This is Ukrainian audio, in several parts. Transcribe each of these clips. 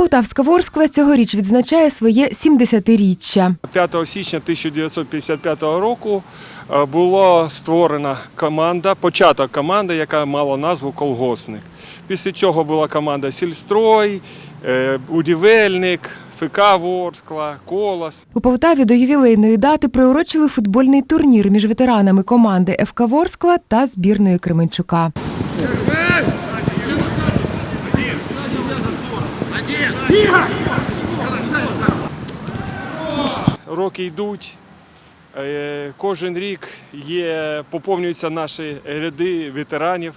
Полтавська Ворскла цьогоріч відзначає своє 70-річчя. 5 січня 1955 року е, була створена команда, початок команди, яка мала назву Колгоспник. Після цього була команда Сільстрой, е, Будівельник, ФК Ворскла, Колос. У Полтаві до ювілейної дати приурочили футбольний турнір між ветеранами команди ФК Ворскла та збірної Кременчука. Роки йдуть. е, Кожен рік є, поповнюються наші ряди ветеранів.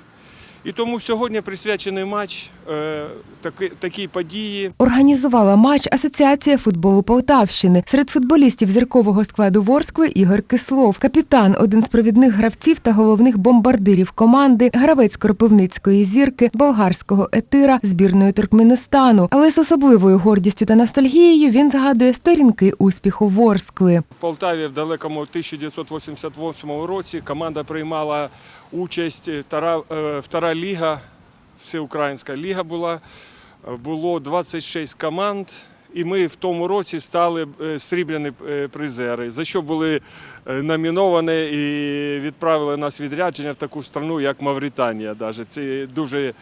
І тому сьогодні присвячений матч е, таки- такій події. Організувала матч Асоціація футболу Полтавщини. Серед футболістів зіркового складу Ворскли Ігор Кислов, капітан, один з провідних гравців та головних бомбардирів команди, гравець Кропивницької зірки, болгарського етира, збірної Туркменистану. Але з особливою гордістю та ностальгією він згадує сторінки успіху Ворскли. В Полтаві в далекому 1988 році команда приймала участь е, Тара, ліга, всеукраїнська ліга була. Було 26 команд. І ми в тому році стали е, срібляні е, призери, за що були е, номіновані і відправили нас відрядження в таку страну, як Мавританія. Навіть. Це дуже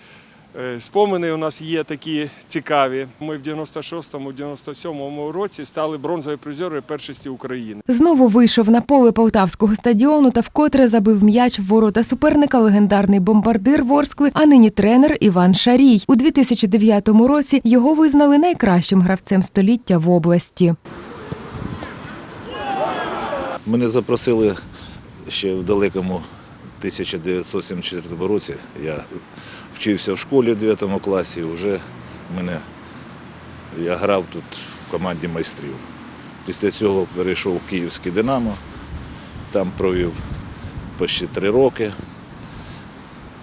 спомини у нас є такі цікаві. Ми в 96-му, 97-му році стали бронзові призери першості України. Знову вийшов на поле полтавського стадіону та вкотре забив м'яч в ворота суперника легендарний бомбардир Ворскли, а нині тренер Іван Шарій. У 2009 році його визнали найкращим гравцем століття в області. Мене запросили ще в далекому 1974 році. Я вчився в школі в 9 класі, вже мене, я грав тут в команді майстрів. Після цього перейшов в Київське Динамо, там провів почти три роки.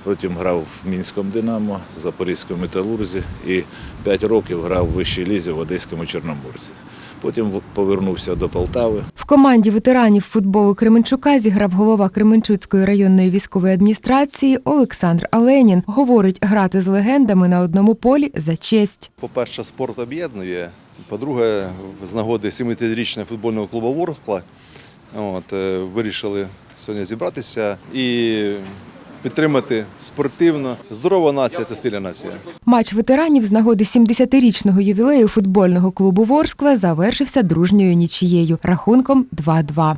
Потім грав в Мінському Динамо, в Запорізькому металурзі і 5 років грав в вищій лізі в Одеському Чорноморці. Потім повернувся до Полтави. В команді ветеранів футболу Кременчука зіграв голова Кременчуцької районної військової адміністрації Олександр Аленін. Говорить, грати з легендами на одному полі за честь. По-перше, спорт об'єднує. По-друге, з нагоди 70-річного футбольного клубу Ворскла от, е, вирішили сьогодні зібратися і підтримати спортивно. Здорова нація це сильна нація. Матч ветеранів з нагоди 70-річного ювілею футбольного клубу Ворскла завершився дружньою нічією рахунком 2-2.